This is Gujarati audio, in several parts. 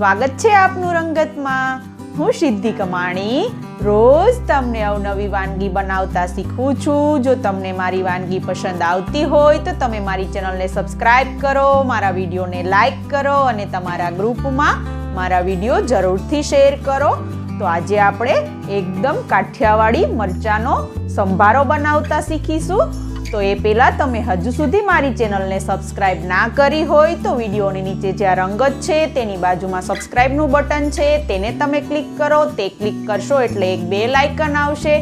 સ્વાગત છે આપનું રંગતમાં. હું સિદ્ધિ કમાણી. રોજ તમને અવનવી વાનગી બનાવતા શીખું છું. જો તમને મારી વાનગી પસંદ આવતી હોય, તો તમે મારી ચેનલને સબસ્ક્રાઇબ કરો, મારા વિડીયોને લાઈક કરો અને તમારા ગ્રુપમાં મારા વીડિયો જરૂરથી શેર કરો. તો આજે આપણે એકદમ કાઠિયાવાડી મરચાંનો સંભારો બનાવતા શીખીશું. તો એ પહેલાં તમે હજુ સુધી મારી ચેનલને સબસ્ક્રાઇબ ના કરી હોય તો વિડીયોની નીચે જ્યાં રંગત છે, તેની બાજુમાં સબસ્ક્રાઇબનું બટન છે, તેને તમે ક્લિક કરો. તે ક્લિક કરશો એટલે એક બે લાઇકન આવશે.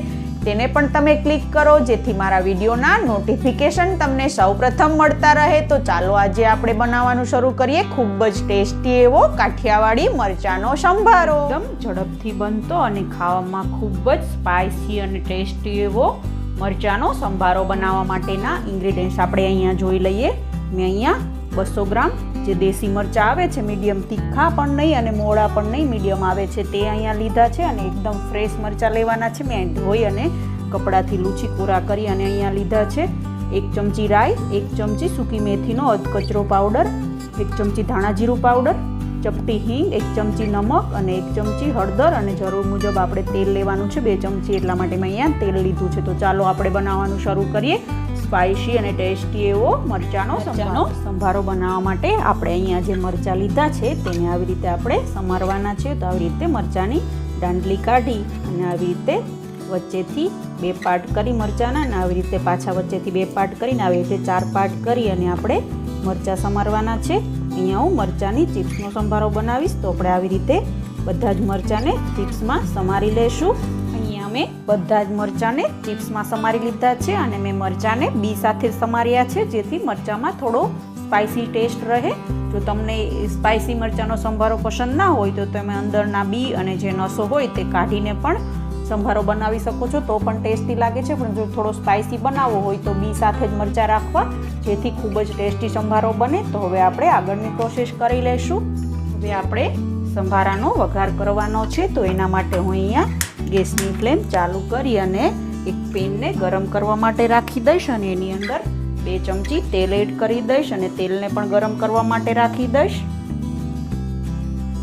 તેને પણ તમે ક્લિક કરો, જેથી મારા વિડીયોના નોટિફિકેશન તમને સૌપ્રથમ મળતા રહે. તો ચાલો આજે આપણે બનાવવાનું શરૂ કરીએ. ખૂબ જ ટેસ્ટી એવો કાઠિયાવાડી મરચાનો સંભારો. એકદમ ઝડપથી બનતો અને ખાવામાં ખૂબ જ સ્પાઇસી અને ટેસ્ટી એવો મરચાનો સંભારો બનાવવા માટેના ઇન્ગ્રીડિયન્ટ્સ આપણે અહીંયા જોઈ લઈએ. મેં અહીંયા બસો ગ્રામ જે દેશી મરચાં આવે છે મીડિયમ તીખા પણ નહીં અને મોળા પણ નહીં મીડિયમ આવે છે તે અહીંયા લીધા છે અને એકદમ ફ્રેશ મરચાં લેવાના છે. મેં ધોઈ અને કપડાથી લૂછી કોરા કરી અને અહીંયા લીધા છે. એક ચમચી રાઈ, એક ચમચી સૂકી મેથીનો અધકચરો પાવડર, એક ચમચી ધાણા જીરું પાવડર ચપટી હિંગ એક ચમચી નમક અને એક ચમચી હળદર અને જરૂર મુજબ આપણે તેલ લેવાનું છે બે ચમચી એટલા માટે મેં અહીંયા તેલ લીધું છે. તો ચાલો આપણે બનાવવાનું શરૂ કરીએ. સ્પાઇસી અને ટેસ્ટી એવો મરચાંનો સંભારો. સંભારો બનાવવા માટે આપણે અહીંયા જે મરચાં લીધા છે તેને આવી રીતે આપણે સમારવાના છે. તો આવી રીતે મરચાંની દાંડલી કાઢી અને આવી રીતે વચ્ચેથી બે પાર્ટ કરી મરચાંના અને આવી રીતે પાછા વચ્ચેથી બે પાર્ટ કરીને આવી રીતે ચાર પાર્ટ કરી અને આપણે મરચાં સમારવાના છે. અહીંયા હું મરચાંની ચિપ્સનો સંભારો બનાવીશ તો આપણે આવી રીતે બધા જ મરચાંને ચિપ્સમાં સમારી લેશું. અહીંયા મેં બધા જ મરચાંને ચિપ્સમાં સમારી લીધા છે અને મેં મરચાંને બી સાથે સમાર્યા છે, જેથી મરચાંમાં થોડો સ્પાઇસી ટેસ્ટ રહે. જો તમને સ્પાઇસી મરચાંનો સંભારો પસંદ ના હોય તો તમે અંદરના બી અને જે નસો હોય તે કાઢીને પણ સંભારો બનાવી શકો છો, તો પણ ટેસ્ટી લાગે છે. પણ જો થોડો સ્પાઇસી બનાવવો હોય તો બી સાથે જ મરચાં રાખવા, જેથી ખૂબ જ ટેસ્ટી સંભારો બને. તો હવે આપણે આગળની પ્રોસેસ કરી લઈશું. હવે આપણે સંભારાનો વઘાર કરવાનો છે, તો એના માટે હું અહીંયા ગેસની ફ્લેમ ચાલુ કરી અને એક પેનને ગરમ કરવા માટે રાખી દઈશ અને એની અંદર બે ચમચી તેલ એડ કરી દઈશ અને તેલને પણ ગરમ કરવા માટે રાખી દઈશ.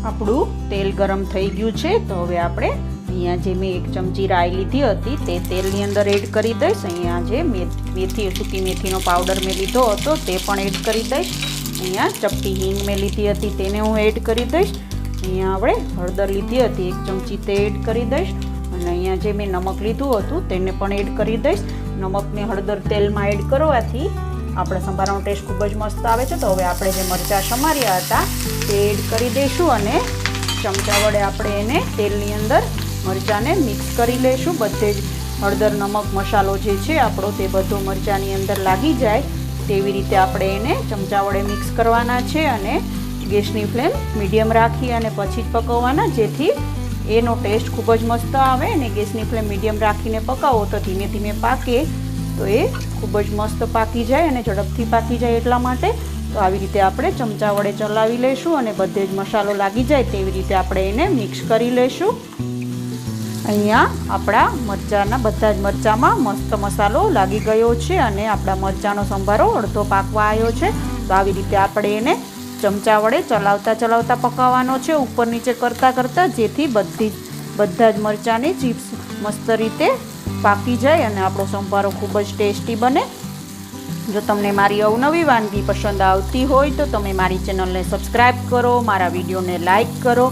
આપણું તેલ ગરમ થઈ ગયું છે, તો હવે આપણે અહીંયા જે મેં એક ચમચી રાઈ લીધી હતી તે તેલની અંદર એડ કરી દઈશ. અહીંયા જે મેથી સૂકી મેથીનો પાવડર મેં લીધો હતો તે પણ એડ કરી દઈશ. અહીંયા ચપટી હિંગ મેં લીધી હતી તેને હું એડ કરી દઈશ. અહીંયા આપણે હળદર લીધી હતી એક ચમચી તે એડ કરી દઈશ. અને અહીંયા જે મેં નમક લીધું હતું તેને પણ એડ કરી દઈશ. નમકને હળદર તેલમાં એડ કરવાથી આપણે સંભારાનો ટેસ્ટ ખૂબ જ મસ્ત આવે છે. તો હવે આપણે જે મરચાં સમાર્યા હતા તે એડ કરી દઈશું અને ચમચા વડે આપણે એને તેલની અંદર મરચાંને મિક્સ કરી લઈશું બધે જ હળદર, નમક, મસાલો જે છે, આપણો તે બધો મરચાંની અંદર લાગી જાય. તેવી રીતે આપણે એને ચમચા વડે મિક્સ કરવાના છે અને ગેસની ફ્લેમ મીડિયમ રાખી અને પછી જ પકવવાના. જેથી એનો ટેસ્ટ ખૂબ જ મસ્ત આવે અને ગેસની ફ્લેમ મીડિયમ રાખીને પકાવો તો ધીમે ધીમે પાકે. તો એ ખૂબ જ મસ્ત પાકી જાય અને ઝડપથી પાકી જાય એટલા માટે. તો આવી રીતે આપણે ચમચા વડે ચલાવી લઈશું અને બધે જ મસાલો લાગી જાય તેવી રીતે આપણે એને મિક્સ કરી લઈશું અહીંયા આપણા મરચાંના બધા જ મરચાંમાં મસ્ત મસાલો લાગી ગયો છે અને આપણા મરચાંનો સંભારો અડધો પાકવા આવ્યો છે. તો આવી રીતે આપણે એને ચમચા વડે ચલાવતા ચલાવતા પકાવવાનો છે, ઉપર નીચે કરતાં કરતાં, જેથી બધી બધા જ મરચાંની ચિપ્સ મસ્ત રીતે પાકી જાય અને આપણો સંભારો ખૂબ જ ટેસ્ટી બને. જો તમને મારી અવનવી વાનગી પસંદ આવતી હોય તો તમે મારી ચેનલને સબસ્ક્રાઈબ કરો, મારા વિડીયોને લાઈક કરો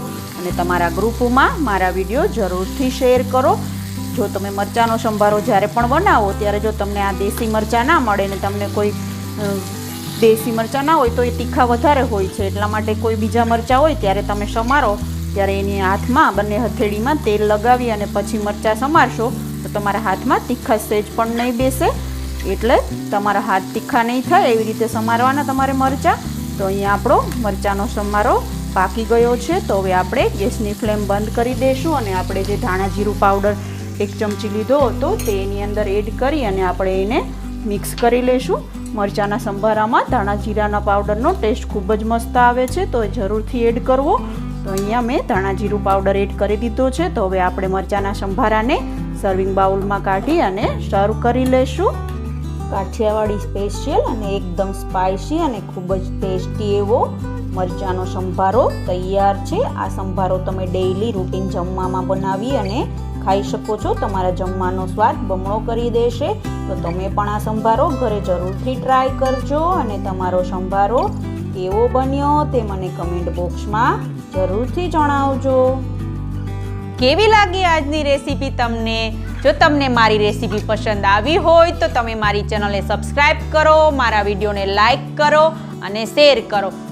અને તમારા ગ્રુપમાં મારા વીડિયો જરૂરથી શેર કરો. જો તમે મરચાંનો સંભારો જ્યારે પણ બનાવો, ત્યારે જો તમને આ દેશી મરચાં ના મળે ને તમને કોઈ દેશી મરચાં ના હોય તો એ તીખા વધારે હોય છે. એટલા માટે કોઈ બીજા મરચાં હોય, ત્યારે તમે સમારો, ત્યારે એની હાથમાં બંને હથેળીમાં તેલ લગાવી અને પછી મરચાં સમારશો, તો તમારા હાથમાં તીખા સેજ પણ નહીં બેસે. એટલે તમારા હાથ તીખા નહીં થાય એવી રીતે સમારવાના તમારે મરચાં. તો અહીંયા આપણો મરચાંનો સમારો પાકી ગયો છે, તો હવે આપણે ગેસની ફ્લેમ બંધ કરી દઈશું અને આપણે જે ધાણા જીરું પાવડર એક ચમચી લીધો હતો તે એની અંદર એડ કરી અને આપણે એને મિક્સ કરી લઈશું. મરચાંના સંભારામાં ધાણા જીરાના પાવડરનો ટેસ્ટ ખૂબ જ મસ્ત આવે છે, તો એ જરૂરથી એડ કરવો. તો અહીંયા મેં ધાણા જીરું પાવડર એડ કરી દીધો છે, તો હવે આપણે મરચાંના સંભારાને સર્વિંગ બાઉલમાં કાઢી અને સર્વ કરી લઈશું. કાઠિયાવાડી સ્પેશિયલ અને એકદમ સ્પાઇસી અને ખૂબ જ ટેસ્ટી એવો મરચાંનો સંભારો તૈયાર છે. આ સંભારો તમે ડેઈલી રૂટીન જમવામાં બનાવી અને ખાઈ શકો છો. તમારા જમવાનો સ્વાદ બમણો કરી દેશે. તો તમે પણ આ સંભારો ઘરે જરૂરથી ટ્રાય કરજો અને તમારો સંભારો કેવો બન્યો તે મને કમેન્ટ બોક્સમાં જરૂરથી જણાવજો. કેવી લાગી આજની રેસીપી તમને? જો તમને મારી રેસીપી પસંદ આવી હોય તો તમે મારી ચેનલને સબસ્ક્રાઈબ કરો, મારા વિડીયોને લાઈક કરો અને શેર કરો.